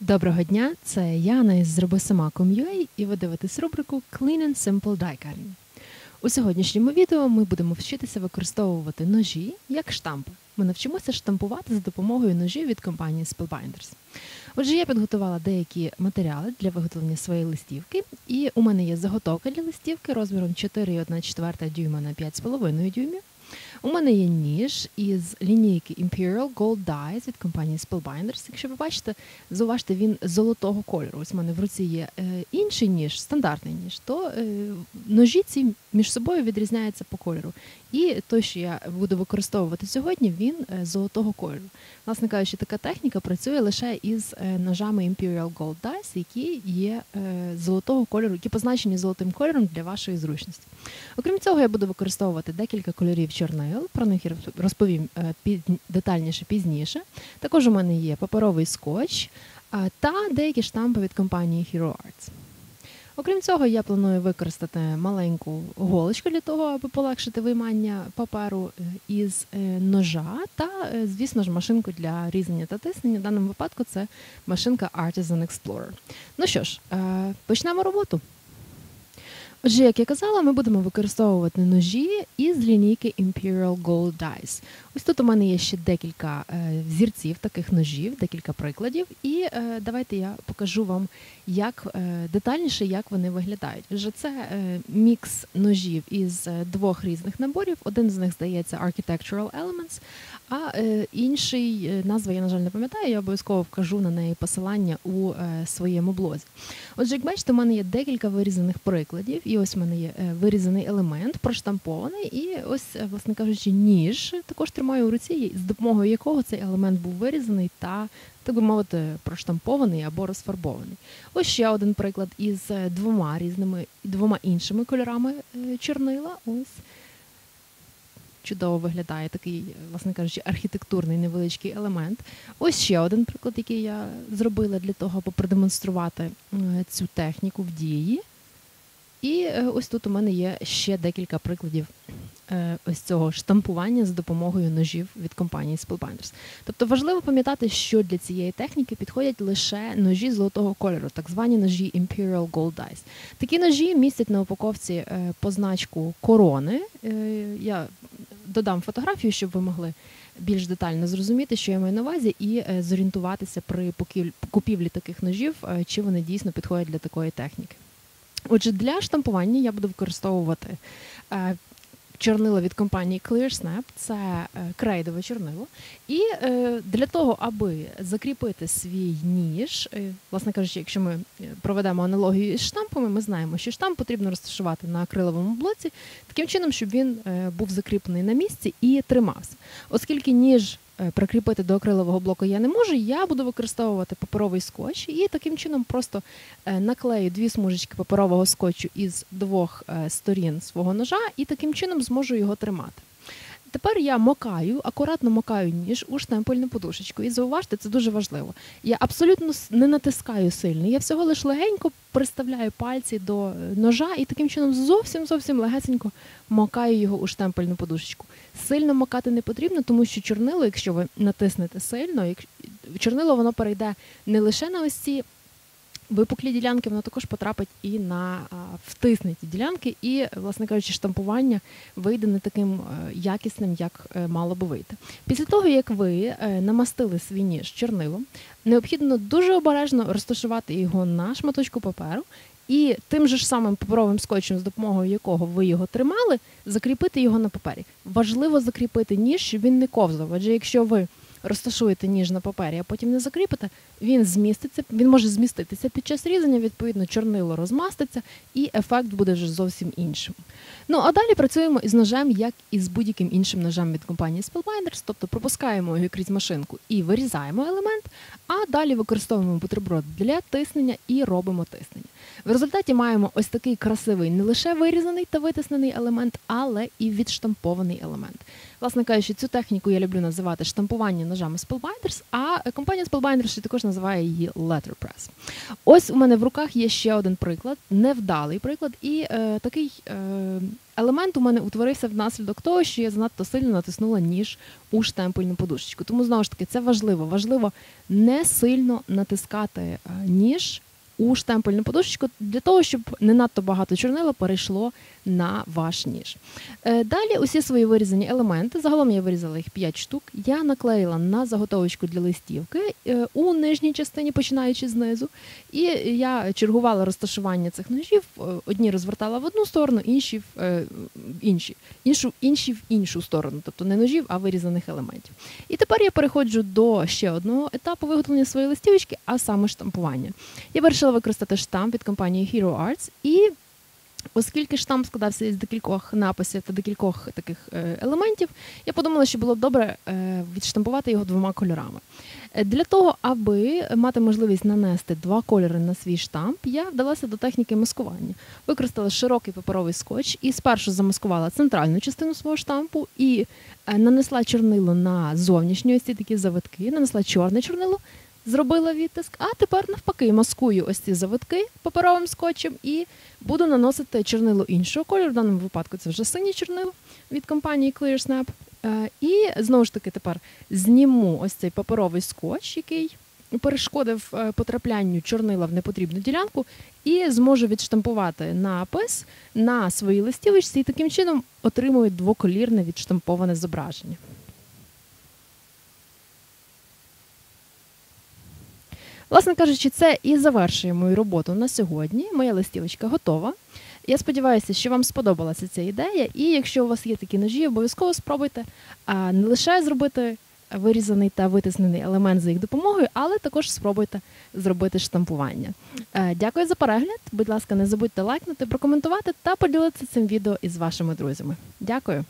Доброго дня, це Яна із Зроби сама Com.ua і ви дивитесь рубрику Clean and Simple Die Cutting. У сьогоднішньому відео ми будемо вчитися використовувати ножі як штампи. Ми навчимося штампувати за допомогою ножів від компанії Spellbinders. Отже, я підготувала деякі матеріали для виготовлення своєї листівки, і у мене є заготовка для листівки розміром 4,1 дюйма на 5,5 дюймів. У мене є ніж із лінійки Imperial Gold Dies від компанії Spellbinders. Якщо ви бачите, зауважте, він золотого кольору. Ось у мене в руці є е, інший ніж, стандартний ніж, то е, ножі ці між собою відрізняються по кольору. І той, що я буду використовувати сьогодні, він е, золотого кольору. Власне кажучи, така техніка працює лише із ножами Imperial Gold Dice, які є золотого кольору, які позначені золотим кольором для вашої зручності. Окрім цього, я буду використовувати декілька кольорів чорнил, про них розповім е, детальніше пізніше. Також у мене є паперовий скотч е, та деякі штампи від компанії Hero Arts. Окрім цього, я планую використати маленьку голочку для того, аби полегшити виймання паперу е, із ножа, та, звісно ж, машинку для різнення та тиснення. В даному випадку це машинка Artisan Explorer. Ну що ж, почнемо роботу. Отже, як я казала, ми будемо використовувати ножі із лінійки Imperial Gold Dice. Ось тут у мене є ще декілька е, зірців таких ножів, декілька прикладів. І е, давайте я покажу вам, як е, детальніше, як вони виглядають. Отже, це мікс ножів із двох різних наборів. Один з них здається Architectural Elements, а інший назва я, на жаль, не пам'ятаю, я обов'язково вкажу на неї посилання у своєму блозі. Отже, як бачите, у мене є декілька вирізаних прикладів, і ось у мене є вирізаний елемент, проштампований, і ось, власне кажучи, ніж також тримаю у руці, з допомогою якого цей елемент був вирізаний та, так би мовити, проштампований або розфарбований. Ось ще один приклад із е, двома різними двома іншими кольорами е, чорнила. Ось чудово виглядає такий, власне кажучи, архітектурний невеличкий елемент. Ось ще один приклад, який я зробила для того, аби продемонструвати е, цю техніку в дії. І ось тут у мене є ще декілька прикладів Е, ось цього штампування з допомогою ножів від компанії Spellbinders. Тобто важливо пам'ятати, що для цієї техніки підходять лише ножі золотого кольору, так звані ножі Imperial Gold Dice. Такі ножі містять на упаковці е, позначку корони. Е, я додам фотографію, щоб ви могли більш детально зрозуміти, що я маю на увазі, і зорієнтуватися при купівлі таких ножів, чи вони дійсно підходять для такої техніки. Отже, для штампування я буду використовувати чорнило від компанії ClearSnap, це е, крейдове чорнило. І е, для того, аби закріпити свій ніж, е, власне кажучи, якщо ми проведемо аналогію із штампами, ми знаємо, що штамп потрібно розташувати на акриловому блоці таким чином, щоб він був закріплений на місці і тримався. Оскільки ніж Е, прикріпити до акрилового блоку я не можу, я буду використовувати паперовий скотч і таким чином просто е, наклею дві смужечки паперового скотчу із двох е, сторін свого ножа і таким чином зможу його тримати. Тепер я макаю, акуратно макаю ніж у штемпельну подушечку. І зауважте, це дуже важливо. Я абсолютно не натискаю сильно. Я всього лиш легенько приставляю пальці до ножа і таким чином зовсім зовсім легесенько макаю його у штемпельну подушечку. Сильно макати не потрібно, тому що чорнило, якщо ви натиснете сильно, чорнило воно перейде не лише на ось ці випуклі ділянки, воно також потрапить і на втиснуті ділянки, і, власне кажучи, штампування вийде не таким е, якісним, як е, мало би вийти. Після того, як ви е, намастили свій ніж чорнилом, необхідно дуже обережно розташувати його на шматочку паперу. І тим же ж самим паперовим скотчем, з допомогою якого ви його тримали, закріпити його на папері. Важливо закріпити ніж, щоб він не ковзав. Адже якщо ви розташуєте ніж на папері, а потім не закріпите, він зміститься, він може зміститися під час різання, відповідно, чорнило розмаститься, і ефект буде вже зовсім іншим. Ну а далі працюємо із ножем, як і з будь-яким іншим ножем від компанії Spellbinders, тобто пропускаємо його крізь машинку і вирізаємо елемент, а далі використовуємо бутерброд для тиснення і робимо тиснення. В результаті маємо ось такий красивий, не лише вирізаний та витиснений елемент, але і відштампований елемент. Власне кажучи, цю техніку я люблю називати штампування ножами Spellbinders, а компанія Spellbinders також називає її letterpress. Ось у мене в руках є ще один приклад, невдалий приклад, і е, такий е, елемент у мене утворився внаслідок того, що я занадто сильно натиснула ніж у штемпельну подушечку. Тому знову ж таки це важливо. Важливо не сильно натискати е, ніж у штемпельну подушечку для того, щоб не надто багато чорнила перейшло на ваш ніж. Е, далі усі свої вирізані елементи, загалом я вирізала їх 5 штук, я наклеїла на заготовочку для листівки е, у нижній частині, починаючи знизу. І я чергувала розташування цих ножів. Е, одні розвертала в одну сторону, інші в інші, іншу, інші в іншу сторону, тобто не ножів, а вирізаних елементів. І тепер я переходжу до ще одного етапу виготовлення своєї листівочки, а саме штампування. Я вирішила вирішила використати штамп від компанії Hero Arts і. Оскільки штамп складався із декількох написів та декількох таких е, елементів, я подумала, що було б добре е, відштампувати його двома кольорами. Е, для того, аби мати можливість нанести два кольори на свій штамп, я вдалася до техніки маскування. Використала широкий паперовий скотч і спершу замаскувала центральну частину свого штампу і нанесла чорнило на зовнішні ось ці такі завитки, нанесла чорне чорнило зробила відтиск, а тепер навпаки маскую ось ці завитки паперовим скотчем і буду наносити чорнило іншого кольору. В даному випадку це вже синє чорнило від компанії ClearSnap. Е, і знову ж таки тепер зніму ось цей паперовий скотч, який перешкодив е, потраплянню чорнила в непотрібну ділянку, і зможу відштампувати напис на своїй листівочці, і таким чином отримую двоколірне відштамповане зображення. Власне кажучи, це і завершує мою роботу на сьогодні. Моя листівочка готова. Я сподіваюся, що вам сподобалася ця ідея, і якщо у вас є такі ножі, обов'язково спробуйте не лише зробити вирізаний та витиснений елемент за їх допомогою, але також спробуйте зробити штампування. Е, дякую за перегляд. Будь ласка, не забудьте лайкнути, прокоментувати та поділитися цим відео із вашими друзями. Дякую.